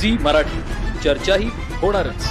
Zee Marathi. चर्चाही होणारच.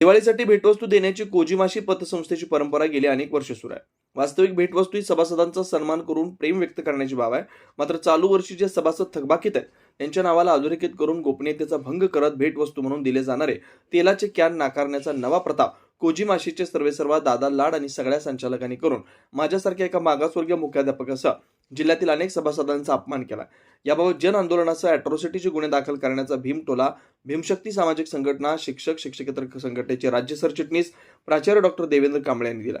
दिवाळीसाठी भेटवस्तू देण्याची कोजिमाशी पतसंस्थेची परंपरा गेली अनेक वर्ष सुरू आहे. वास्तविक भेटवस्तू ही सभासदांचा सन्मान करून प्रेम व्यक्त करण्याची बाब आहे. मात्र चालू वर्षी जे सभासद थकबाकीत आहेत त्यांच्या नावाला अधोरेखित करून गोपनीयतेचा भंग करत भेटवस्तू म्हणून दिले जाणारे तेलाचे कॅन नाकारण्याचा नवा प्रताप कोजिमाशीचे सर्वेसर्वा दादा लाड आणि सगळ्या संचालकांनी करून माझ्यासारख्या एका मागासवर्गीय मुख्याध्यापकासह जिल्ह्यातील अनेक सभासदांचा अपमान केला. याबाबत जन आंदोलनासह अॅट्रॉसिटीचे गुन्हे दाखल करण्याचा भीमटोला भीमशक्ती सामाजिक संघटना शिक्षक शिक्षकेतर संघटनेचे राज्य सरचिटणीस प्राचार्य डॉक्टर देवेंद्र कांबळे यांनी दिला.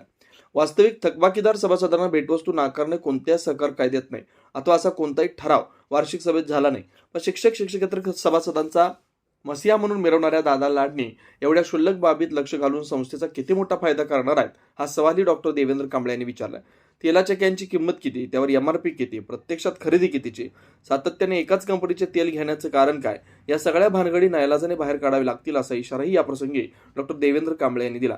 वास्तविक थकबाकीदार सभासदांना भेटवस्तू नाकारणे कोणत्या सहकार कायद्यात नाही. अथवा असा कोणताही ठराव वार्षिक सभेत झाला नाही. पण शिक्षक शिक्षकेतर सभासदांचा मसिया म्हणून मिरवणाऱ्या दादा लाडणी एवढ्या क्षुल्लक बाबीत लक्ष घालून संस्थेचा किती मोठा फायदा करणार आहेत हा सवालही डॉक्टर देवेंद्र कांबळे यांनी विचारला तेलाच्या कॅनची किंमत किती? त्यावर एम आर पी किती? प्रत्यक्षात खरेदी कितीची? सातत्याने एकाच कंपनीचे तेल घेण्याचं कारण काय? या सगळ्या भानगडी नायलाजाने बाहेर काढावे लागतील असा इशाराही याप्रसंगी डॉक्टर देवेंद्र कांबळे यांनी दिला.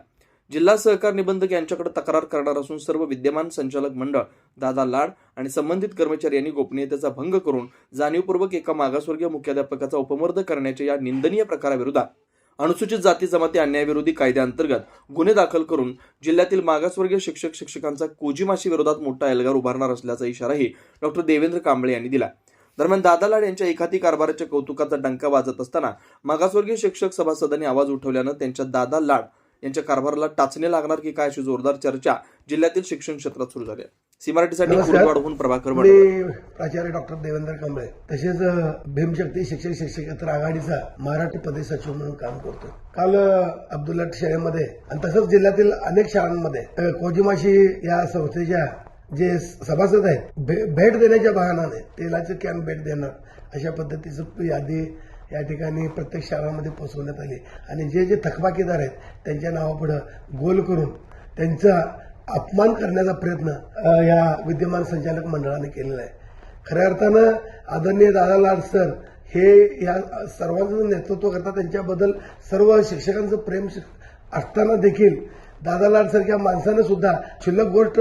जिल्हा सहकार निबंधक यांच्याकडे तक्रार करणार असून सर्व विद्यमान संचालक मंडळ दादा लाड आणि संबंधित कर्मचारी यांनी गोपनीयतेचा भंग करून जाणीवपूर्वक एका मागासवर्गीय मुख्याध्यापकाचा उपमर्द करण्याच्या या निंदनीय प्रकाराविरोधात अनुसूचित जाती जमाती अन्यायविरोधी कायद्याअंतर्गत गुन्हे दाखल करून जिल्ह्यातील मागासवर्गीय शिक्षक शिक्षकांचा कोजिमाशी विरोधात मोठा एल्गार उभारणार असल्याचा इशाराही डॉक्टर देवेंद्र कांबळे यांनी दिला. दरम्यान दादा लाड यांच्या एखादी कारभाराच्या कौतुकाचा डंका वाजत असताना मागासवर्गीय शिक्षक सभासदांनी आवाज उठवल्यानं त्यांच्या दादा लाड यांच्या कारभाराला टाचणे लागणार की काय अशी जोरदार चर्चा जिल्ह्यातील शिक्षण क्षेत्रात सुरू झाली आहे. सी मराठीसाठी नमस्कार. कुरुडवाडहून प्रभाकर. मी प्राचार्य डॉक्टर देवेंद्र कांबळे तसेच भीमशक्ती शिक्षक शिक्षकेतर आघाडीचा मराठी प्रदेश सचिव म्हणून काम करतो काल अब्दुल्ला शाळेमध्ये आणि तसंच जिल्ह्यातील अनेक शाळांमध्ये कोजिमाशी या संस्थेच्या जे सभासद आहेत भेट देण्याच्या बहाणाने तेलाचे कॅम्प भेट देणार अशा पद्धतीचं यादी या ठिकाणी प्रत्येक शाळांमध्ये पोहोचवण्यात आली आणि जे जे थकबाकीदार आहेत त्यांच्या नावापुढं गोल करून त्यांचा अपमान करण्याचा प्रयत्न या विद्यमान संचालक मंडळाने केलेला आहे. खऱ्या अर्थानं आदरणीय दादा लाड सर हे या सर्वांचं नेतृत्व करता त्यांच्याबद्दल सर्व शिक्षकांचं प्रेम असताना देखील दादा लाड सारख्या माणसानं सुद्धा क्षुल्लक गोष्ट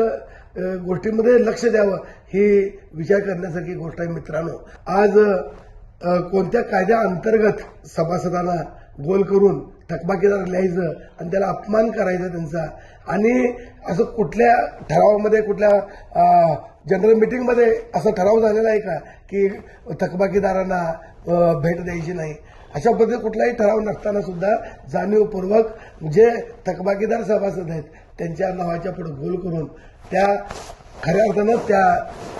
गोष्टीमध्ये लक्ष द्यावं ही विचार करण्यासारखी गोष्ट आहे मित्रांनो. आज कोणत्या कायद्या अंतर्गत सभासदांना गोल करून थकबाकीदार लिहायचं आणि त्याला अपमान करायचा त्यांचा? आणि असं कुठल्या ठरावामध्ये कुठल्या जनरल मिटिंगमध्ये असा ठराव झालेला आहे का की थकबाकीदारांना भेट द्यायची नाही? अशा पद्धती कुठलाही ठराव नसताना सुद्धा जाणीवपूर्वक जे थकबाकीदार सभासद आहेत त्यांच्या नावाच्या पुढे गोल करून त्या खऱ्या अर्थानं त्या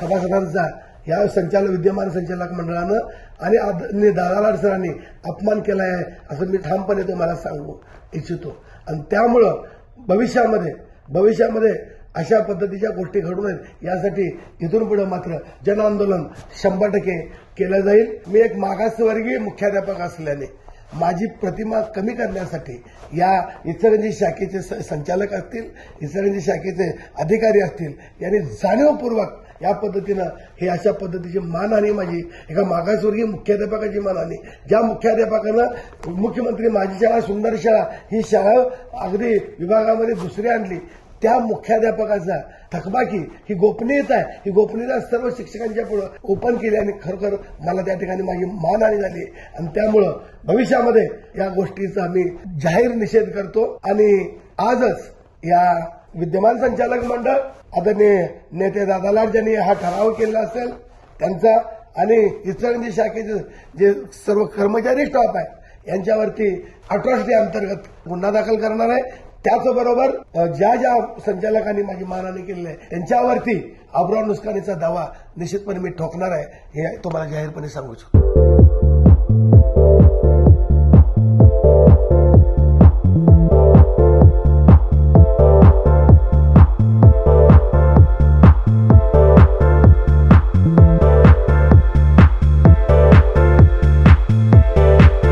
सभासदांचा या संचालक विद्यमान संचालक मंडळानं आणि आदरणीय दादालाड सरांनी अपमान केला आहे असं मी ठामपणे तुम्हाला सांगू इच्छितो. आणि त्यामुळं भविष्यामध्ये भविष्यामध्ये अशा पद्धतीच्या गोष्टी घडू नयेत यासाठी इथून पुढे मात्र जन आंदोलन शंभर टक्के केलं जाईल. मी एक मागासवर्गीय मुख्याध्यापक असल्याने माझी प्रतिमा कमी करण्यासाठी या इचरंजी शाखेचे स- संचालक असतील इचरंजी शाखेचे अधिकारी असतील यांनी जाणीवपूर्वक या पद्धतीनं हे अशा पद्धतीची मानहानी माझी एका मागासवर्गीय मुख्याध्यापकाची मानहानी. ज्या मुख्याध्यापकानं मुख्यमंत्री माझी शाळा सुंदर शाळा ही शाळा अगदी विभागामध्ये दुसरी आणली त्या मुख्याध्यापकाचा थकबाकी ही गोपनीयता आहे. ही गोपनीयता सर्व शिक्षकांच्या पुढे ओपन केली आणि खरोखर मला त्या ठिकाणी माझी मानहानी झाली. आणि त्यामुळं भविष्यामध्ये या गोष्टीचा मी जाहीर निषेध करतो आणि आजच या विद्यमान संचालक मंडळ आदरणीय नेते दादालाल ज्यांनी हा ठराव केला असेल त्यांचा आणि इचलकरंजी शाखेचे जे सर्व कर्मचारी स्टाफ आहे यांच्यावरती अट्रॉसिटी अंतर्गत गुन्हा दाखल करणार आहे. त्याचबरोबर ज्या ज्या संचालकांनी माझी मानहानी केलेली आहे त्यांच्यावरती अब्राव नुसकानीचा दावा निश्चितपणे मी ठोकणार आहे हे तुम्हाला जाहीरपणे सांगू शकतो.